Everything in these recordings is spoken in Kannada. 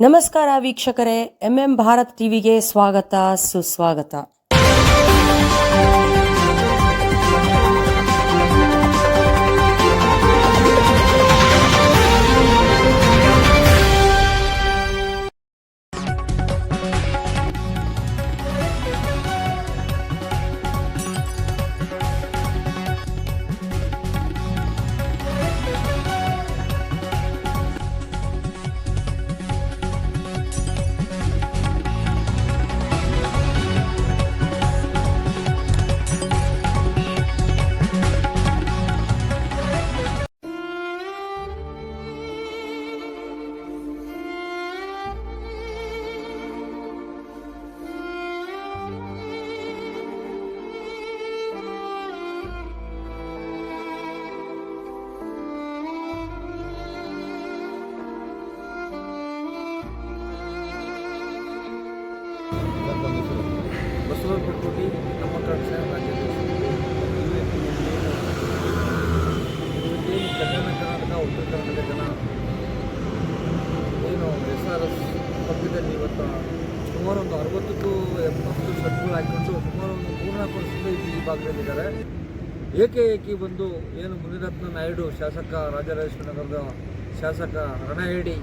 ನಮಸ್ಕಾರ ವೀಕ್ಷಕರೇ ಎಂಎಂ ಭಾರತ್ ಟಿವಿಗೆ ಸ್ವಾಗತ ಸುಸ್ವಾಗತ. ಬಸವರ ಪಟ್ಕೋಟಿ ನಮ್ಮ ಕಡೆ ಇಲ್ಲಿ ಕಲ್ಯಾಣ ಕರ್ನಾಟಕ, ಉತ್ತರ ಕರ್ನಾಟಕ ಜನ ಏನು ಎಸ್ ಆರ್ ಎಸ್ ಪಕ್ಕದಲ್ಲಿ ಇವತ್ತು ಸುಮಾರು ಒಂದು ಅರವತ್ತಕ್ಕೂ ಎಪ್ಪತ್ತು ಸೆಟ್ಗಳು ಹಾಕಿಕೊಂಡು ಸುಮಾರು ಒಂದು ಮೂರ್ನಾಲ್ಕು ವರ್ಷದಿಂದ ಈ ಭಾಗದಲ್ಲಿದ್ದಾರೆ ಏಕೆ ಏಕೆ ಬಂದು ಏನು ಮುನಿರತ್ನ ನಾಯ್ಡು ಶಾಸಕ ರಾಜರಾಜೇಶ್ವರ ನಗರದ ಶಾಸಕ ರಣಹೇಡಿ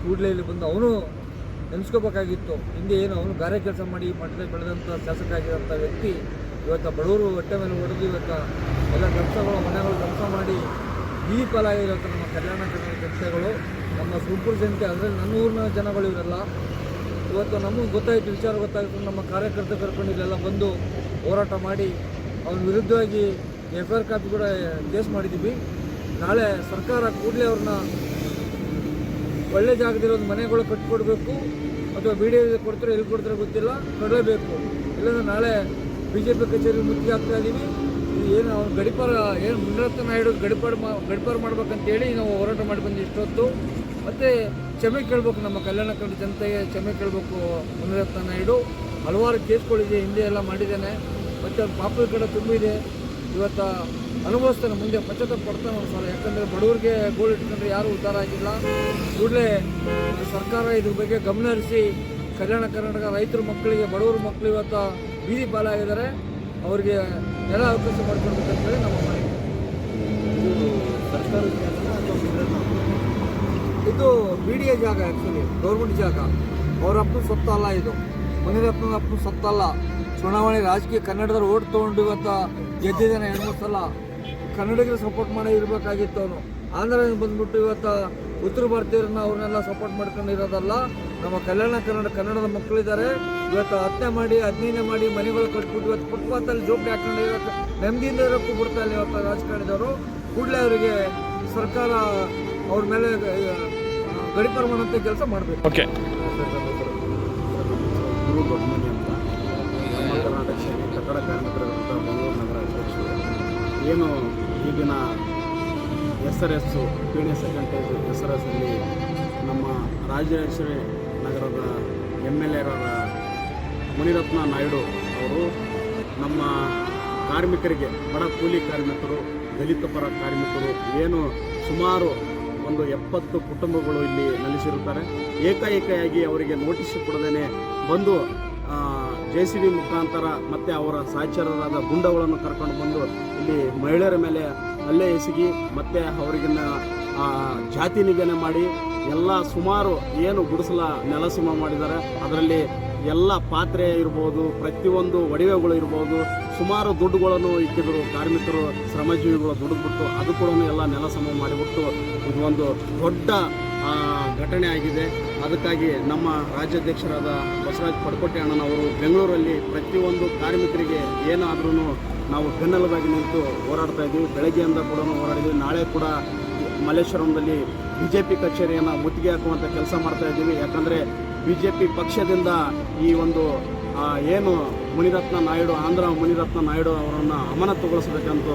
ಕೂಡಲೇ ಇಲ್ಲಿ ಬಂದು ಅವನು ನೆನೆಸ್ಕೋಬೇಕಾಗಿತ್ತು. ಹಿಂದೆ ಏನು ಅವನು ಗಾರೆ ಕೆಲಸ ಮಾಡಿ ಮಠದಲ್ಲಿ ಬೆಳೆದಂಥ ಶಾಸಕ ಆಗಿರೋಂಥ ವ್ಯಕ್ತಿ, ಇವತ್ತು ಬಡವರು ಹೊಟ್ಟೆ ಮೇಲೆ ಹೊಡೆದು ಇವತ್ತು ಎಲ್ಲ ಕೆಲಸಗಳು, ಮನೆಗಳು ಕೆಲಸ ಮಾಡಿ ಬೀದಿ ಪಾಲಾಗಿರೋಂಥ ನಮ್ಮ ಕಲ್ಯಾಣ ಕರ್ನಾಟಕ ಜನತೆಗಳು, ನಮ್ಮ ಸುರ್ಪುರ ಜನತೆ ಅಂದರೆ ನನ್ನ ಊರಿನ ಜನಗಳು ಇವರೆಲ್ಲ. ಇವತ್ತು ನಮಗೆ ಗೊತ್ತಾಯಿತು, ವಿಚಾರ ಗೊತ್ತಾಯಿತು ನಮ್ಮ ಕಾರ್ಯಕರ್ತರು ಕರ್ಕೊಂಡು ಇಲ್ಲೆಲ್ಲ ಬಂದು ಹೋರಾಟ ಮಾಡಿ ಅವನ ವಿರುದ್ಧವಾಗಿ ಎಫ್ ಆರ್ ಕಾಪಿ ಕೂಡ ಕೇಸ್ ಮಾಡಿದ್ದೀವಿ. ನಾಳೆ ಸರ್ಕಾರ ಕೂಡಲೇ ಅವ್ರನ್ನ ಒಳ್ಳೆ ಜಾಗದಿರೋದು ಮನೆಗಳು ಕಟ್ಕೊಡ್ಬೇಕು ಅಥವಾ ಬಿ ಡಿ ಕೊಡ್ತಾರೆ ಎಲ್ಲಿ ಕೊಡ್ತಾರೆ ಗೊತ್ತಿಲ್ಲ ಕೊಡಲೇಬೇಕು ಇಲ್ಲಾಂದ್ರೆ ನಾಳೆ ಬಿ ಜೆ ಪಿ ಕಚೇರಿ ಮುತ್ತಿಗೆ ಆಗ್ತಾ ಇದ್ದೀವಿ ಇದು ಏನು ಅವ್ನು ಗಡಿಪಾರ, ಏನು ಮುನ್ನರತ್ನ ನಾಯ್ಡು ಗಡಿಪಾರು ಮಾ, ಗಡಿಪಾರು ಮಾಡ್ಬೇಕಂತೇಳಿ ನಾವು ಹೋರಾಟ ಮಾಡಿ ಬಂದು ಇಷ್ಟೊತ್ತು. ಮತ್ತು ಕ್ಷಮೆ ಕೇಳಬೇಕು ನಮ್ಮ ಕಲ್ಯಾಣ ಕಂಡ ಜನತೆಗೆ ಕ್ಷಮೆ ಕೇಳಬೇಕು ಮುನ್ನರತ್ನ ನಾಯ್ಡು. ಹಲವಾರು ಕೇಸ್ಗಳಿದೆ, ಹಿಂದೆ ಎಲ್ಲ ಮಾಡಿದ್ದಾನೆ. ಮತ್ತು ಪಾಪದ ಕಡೆ ತುಂಬಿದೆ. ಇವತ್ತು ಅನುಭವಿಸ್ತಾನೆ ಮುಂದೆ ಪಶ್ಚಾತ್ತಾಪ ಪಡ್ತಾನೆ ಒಂದು ಸಲ ಯಾಕಂದರೆ ಬಡವರಿಗೆ ಗೋಲ್ ಇಟ್ಕೊಂಡ್ರೆ ಯಾರೂ ಉದ್ಧಾರ ಆಗಿಲ್ಲ. ಕೂಡಲೇ ಸರ್ಕಾರ ಇದ್ರ ಬಗ್ಗೆ ಗಮನ ಹರಿಸಿ ಕಲ್ಯಾಣ ಕರ್ನಾಟಕ ರೈತರ ಮಕ್ಕಳಿಗೆ ಬಡವರ ಮಕ್ಕಳು ಇವತ್ತು ಬೀದಿ ಪಾಲಾಗಿದ್ದಾರೆ. ಅವರಿಗೆ ನೆಲ ಅವಕಾಶ ಮಾಡಿಕೊಡ್ಬೇಕಂತೇಳಿ ನಮ್ಮ ಮನೆ ಇದು ಬಿ ಡಿ ಎ ಜಾಗ? ಆ್ಯಕ್ಚುಲಿ ಗೌರ್ಮೆಂಟ್ ಜಾಗ ಅವ್ರ ಅಪ್ಪನ ಇದು. ಇದು ಮುನಿರತ್ನದ ಅಪ್ಪನ ಸತ್ತಲ್ಲ ಚುನಾವಣೆ ರಾಜಕೀಯ ಕನ್ನಡದವ್ರು ಓಟ್ ತೊಗೊಂಡು ಇವತ್ತು ಗೆದ್ದಿದ್ದಾನೆ ಎರಡು ಮೂರು ಸಲ. ಕನ್ನಡಿಗರು ಸಪೋರ್ಟ್ ಮಾಡಿ ಇರಬೇಕಾಗಿತ್ತು ಅವನು. ಆಂಧ್ರದಿಂದ ಬಂದ್ಬಿಟ್ಟು ಇವತ್ತು ಉತ್ತರ ಭಾರತೀಯರನ್ನ ಅವ್ರನ್ನೆಲ್ಲ ಸಪೋರ್ಟ್ ಮಾಡ್ಕೊಂಡಿರೋದಲ್ಲ. ನಮ್ಮ ಕಲ್ಯಾಣ ಕನ್ನಡ ಕನ್ನಡದ ಮಕ್ಕಳಿದ್ದಾರೆ. ಇವತ್ತು ಹತ್ಯೆ ಮಾಡಿ ಹದಿನೈದನೇ ಮಾಡಿ ಮನೆಗಳು ಕಟ್ಬಿಟ್ಟು ಇವತ್ತು ಫುಟ್ಪಾತಲ್ಲಿ ಜೋಪಿ ಹಾಕೊಂಡು ಇವತ್ತು ನೆಮ್ಮದಿಯಿಂದ ಇರೋಕ್ಕೂ ಬಿಡ್ತಾ ಇಲ್ಲ ಇವತ್ತು ರಾಜಕಾರಣಿದವರು. ಕೂಡಲೇ ಅವರಿಗೆ ಸರ್ಕಾರ ಅವ್ರ ಮೇಲೆ ಗಡಿಪಾರು ಮಾಡುವಂಥ ಕೆಲಸ ಮಾಡಬೇಕು. ಓಕೆ ಗುರು ದೊಡ್ಡಮನಿ ಅಂತ ಏನು ಈಗಿನ S R S Peenya second stage S R S ಅಲ್ಲಿ ನಮ್ಮ ರಾಜರಾಜೇಶ್ವರಿ ನಗರದ ಎಂ ಎಲ್ ಎರಾದ ಮುನಿರತ್ನ ನಾಯ್ಡು ಅವರು ನಮ್ಮ ಕಾರ್ಮಿಕರಿಗೆ, ಬಡ ಕೂಲಿ ಕಾರ್ಮಿಕರು, ದಲಿತ ಪರ ಕಾರ್ಮಿಕರು ಏನು ಸುಮಾರು ಒಂದು ಎಪ್ಪತ್ತು ಕುಟುಂಬಗಳು ಇಲ್ಲಿ ನೆಲೆಸಿರುತ್ತಾರೆ. ಏಕಾಏಕಿಯಾಗಿ ಅವರಿಗೆ ನೋಟಿಸ್ ಕೊಡದೇನೆ ಬಂದು ಜೆ ಸಿ ಬಿ ಮುಖಾಂತರ ಮತ್ತು ಅವರ ಸಹಚರರಾದ ಗುಂಡಗಳನ್ನು ಕರ್ಕೊಂಡು ಬಂದು ಇಲ್ಲಿ ಮಹಿಳೆಯರ ಮೇಲೆ ಅಲ್ಲೇ ಎಸಗಿ ಮತ್ತು ಅವರಿಗಿನ್ನ ಜಾತಿ ನಿಗನೆ ಮಾಡಿ ಎಲ್ಲ ಸುಮಾರು ಏನು ಗುಡಿಸಲ ನೆಲಸಮ ಮಾಡಿದ್ದಾರೆ. ಅದರಲ್ಲಿ ಎಲ್ಲ ಪಾತ್ರೆ ಇರ್ಬೋದು, ಪ್ರತಿಯೊಂದು ಒಡವೆಗಳು ಇರ್ಬೋದು, ಸುಮಾರು ದುಡ್ಡುಗಳನ್ನು ಇಟ್ಟಿದ್ರು ಕಾರ್ಮಿಕರು, ಶ್ರಮಜೀವಿಗಳು ದುಡಿದ್ಬಿಟ್ಟು ಅದು ಕೂಡ ಎಲ್ಲ ನೆಲಸಮ ಮಾಡಿಬಿಟ್ಟು ಇದು ಒಂದು ದೊಡ್ಡ ಘಟನೆ ಆಗಿದೆ. ಅದಕ್ಕಾಗಿ ನಮ್ಮ ರಾಜ್ಯಾಧ್ಯಕ್ಷರಾದ ಬಸವರಾಜ್ ಪಡ್ಕೋಟೆ ಅಣ್ಣನವರು ಬೆಂಗಳೂರಲ್ಲಿ ಪ್ರತಿಯೊಂದು ಕಾರ್ಮಿಕರಿಗೆ ಏನಾದ್ರೂ ನಾವು ಬೆನ್ನೆಲುಬಾಗಿ ನಿಂತು ಹೋರಾಡ್ತಾ ಇದ್ದೀವಿ. ಬೆಳಗ್ಗೆಯಿಂದ ಕೂಡ ಹೋರಾಡಿದ್ದೀವಿ. ನಾಳೆ ಕೂಡ ಮಲ್ಲೇಶ್ವರಂದಲ್ಲಿ ಬಿ ಜೆ ಪಿ ಕಚೇರಿಯನ್ನು ಮುತ್ತಿಗೆ ಹಾಕುವಂಥ ಕೆಲಸ ಮಾಡ್ತಾ ಇದ್ದೀವಿ. ಯಾಕಂದರೆ ಬಿ ಜೆ ಪಿ ಪಕ್ಷದಿಂದ ಈ ಒಂದು ಏನು ಮುನಿರತ್ನ ನಾಯ್ಡು, ಆಂಧ್ರ ಮುನಿರತ್ನ ನಾಯ್ಡು ಅವರನ್ನು ಅಮಾನತುಗೊಳಿಸಬೇಕಂತ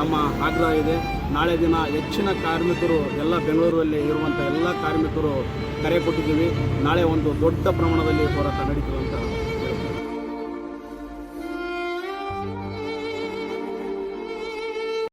ನಮ್ಮ ಆಗ್ರಹ ಇದೆ. ನಾಳೆ ದಿನ ಹೆಚ್ಚಿನ ಕಾರ್ಮಿಕರು ಎಲ್ಲ ಬೆಂಗಳೂರಲ್ಲಿ ಇರುವಂಥ ಎಲ್ಲ ಕಾರ್ಮಿಕರು ಕರೆ ಕೊಟ್ಟಿದ್ದೀವಿ. ನಾಳೆ ಒಂದು ದೊಡ್ಡ ಪ್ರಮಾಣದಲ್ಲಿ ಹೋರಾಟ ನಡೀತದೆ ಅಂತ